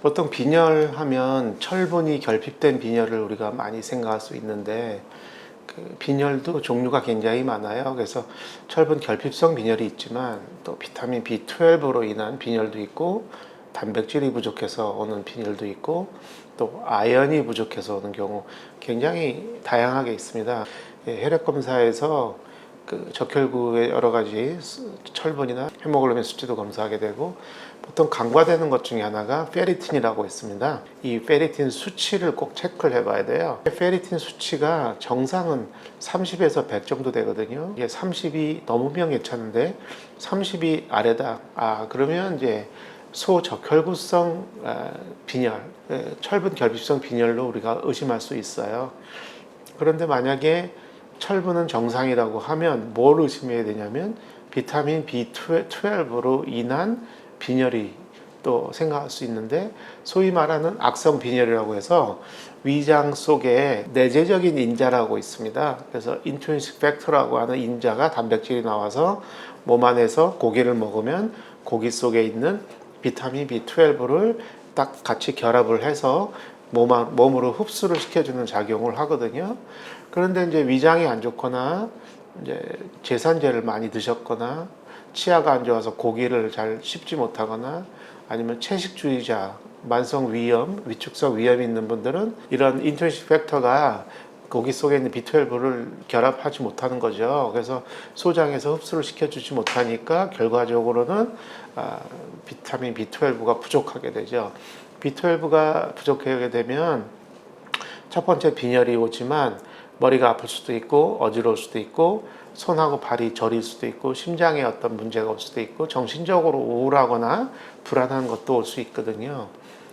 보통 빈혈하면 철분이 결핍된 빈혈을 우리가 많이 생각할 수 있는데 그 빈혈도 종류가 굉장히 많아요. 그래서 철분 결핍성 빈혈이 있지만 또 비타민 B12로 인한 빈혈도 있고 단백질이 부족해서 오는 빈혈도 있고 또 아연이 부족해서 오는 경우 굉장히 다양하게 있습니다. 예, 혈액 검사에서 그 적혈구의 여러 가지 수- 철분이나 헤모글로빈 수치도 검사하게 되고 보통 간과되는 것 중에 하나가 페리틴이라고 있습니다. 이 페리틴 수치를 꼭 체크를 해봐야 돼요. 페리틴 수치가 정상은 30에서 100 정도 되거든요. 이게 30이 넘으면 괜찮은데 30이 아래다. 아 그러면 이제 소적혈구성 아, 빈혈, 에, 철분 결핍성 빈혈로 우리가 의심할 수 있어요. 그런데 만약에 철분은 정상이라고 하면 뭘 의심해야 되냐면 비타민 B12로 인한 빈혈이 또 생각할 수 있는데 소위 말하는 악성 빈혈이라고 해서 위장 속에 내재적인 인자라고 있습니다. 그래서 intrinsic factor라고 하는 인자가 단백질이 나와서 몸 안에서 고기를 먹으면 고기 속에 있는 비타민 B12를 딱 같이 결합을 해서 몸, 안- 몸으로 흡수를 시켜주는 작용을 하거든요. 그런데 이제 위장이 안 좋거나 이제 제산제를 많이 드셨거나 치아가 안 좋아서 고기를 잘 씹지 못하거나 아니면 채식주의자, 만성 위염, 위축성 위염이 있는 분들은 이런 인트리식 팩터가 고기 속에 있는 B12를 결합하지 못하는 거죠. 그래서 소장에서 흡수를 시켜주지 못하니까 결과적으로는 아, 비타민 B12가 부족하게 되죠. B12가 부족하게 되면 첫 번째 빈혈이 오지만 머리가 아플 수도 있고 어지러울 수도 있고 손하고 발이 저릴 수도 있고 심장에 어떤 문제가 올 수도 있고 정신적으로 우울하거나 불안한 것도 올 수 있거든요.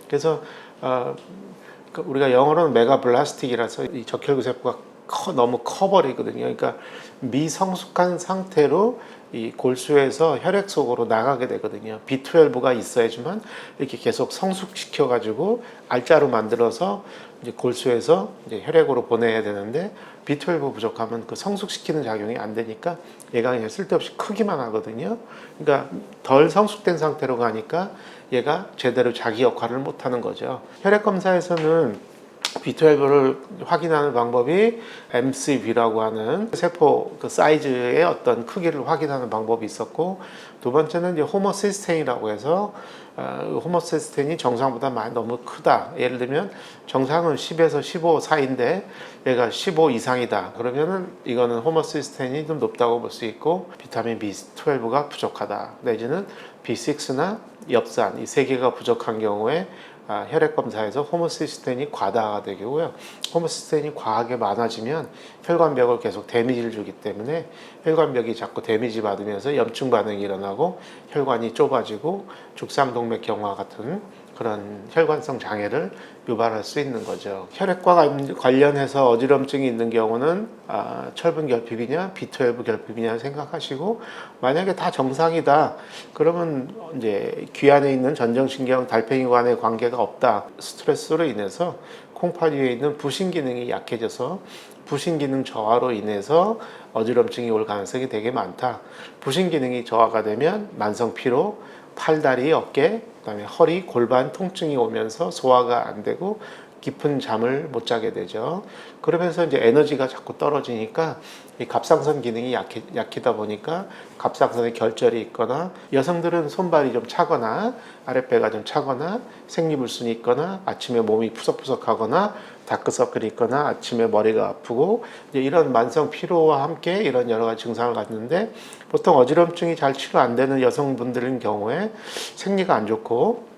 그래서 어, 그 우리가 영어로는 메가블라스틱이라서 이 적혈구 세포가 커, 너무 커버리거든요. 그러니까 미성숙한 상태로 이 골수에서 혈액 속으로 나가게 되거든요. B12가 있어야지만 이렇게 계속 성숙시켜 가지고 알짜로 만들어서 이제 골수에서 이제 혈액으로 보내야 되는데 B12 부족하면 그 성숙시키는 작용이 안 되니까 얘가 그냥 쓸데없이 크기만 하거든요. 그러니까 덜 성숙된 상태로 가니까 얘가 제대로 자기 역할을 못 하는 거죠. 혈액 검사에서는 B12를 확인하는 방법이 MCV라고 하는 세포 그 사이즈의 어떤 크기를 확인하는 방법이 있었고 두 번째는 이제 호모시스테인이라고 해서 어, 호모시스테인이 정상보다 많이 너무 크다. 예를 들면 정상은 10에서 15 사이인데 얘가 15 이상이다. 그러면은 이거는 호모시스테인이 좀 높다고 볼 수 있고 비타민 B12가 부족하다. 내지는 B6나 엽산 이 세 개가 부족한 경우에 아, 혈액 검사에서 호모시스테인이 과다가 되고요. 호모시스테인이 과하게 많아지면 혈관벽을 계속 데미지를 주기 때문에 혈관벽이 자꾸 데미지 받으면서 염증 반응이 일어나고 혈관이 좁아지고 죽상동맥 경화 같은 그런 혈관성 장애를 유발할 수 있는 거죠. 혈액과 관- 관련해서 어지럼증이 있는 경우는 아, 철분 결핍이냐, B12 결핍이냐 생각하시고 만약에 다 정상이다. 그러면 이제 귀 안에 있는 전정신경 달팽이관의 관계가 없다. 스트레스로 인해서 콩팥 위에 있는 부신 기능이 약해져서 부신 기능 저하로 인해서 어지럼증이 올 가능성이 되게 많다. 부신 기능이 저하가 되면 만성 피로, 팔 다리, 어깨, 그다음에 허리, 골반 통증이 오면서 소화가 안 되고 깊은 잠을 못 자게 되죠. 그러면서 이제 에너지가 자꾸 떨어지니까 이 갑상선 기능이 약해, 약하다 보니까 갑상선에 결절이 있거나 여성들은 손발이 좀 차거나 아랫배가 좀 차거나 생리불순이 있거나 아침에 몸이 푸석푸석하거나 다크서클이 있거나 아침에 머리가 아프고 이런 만성 피로와 함께 이런 여러 가지 증상을 갖는데 보통 어지럼증이 잘 치료 안 되는 여성분들인 경우에 생리가 안 좋고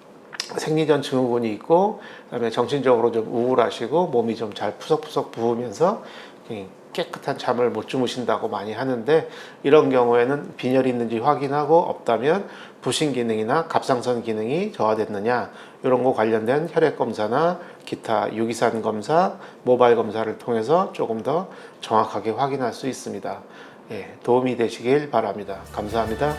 생리전 증후군이 있고 그다음에 정신적으로 좀 우울하시고 몸이 좀 잘 푸석푸석 부으면서 이 깨끗한 잠을 못 주무신다고 많이 하는데 이런 경우에는 빈혈이 있는지 확인하고 없다면 부신 기능이나 갑상선 기능이 저하됐느냐 이런 거 관련된 혈액 검사나 기타 유기산 검사, 모발 검사를 통해서 조금 더 정확하게 확인할 수 있습니다. 예, 도움이 되시길 바랍니다. 감사합니다.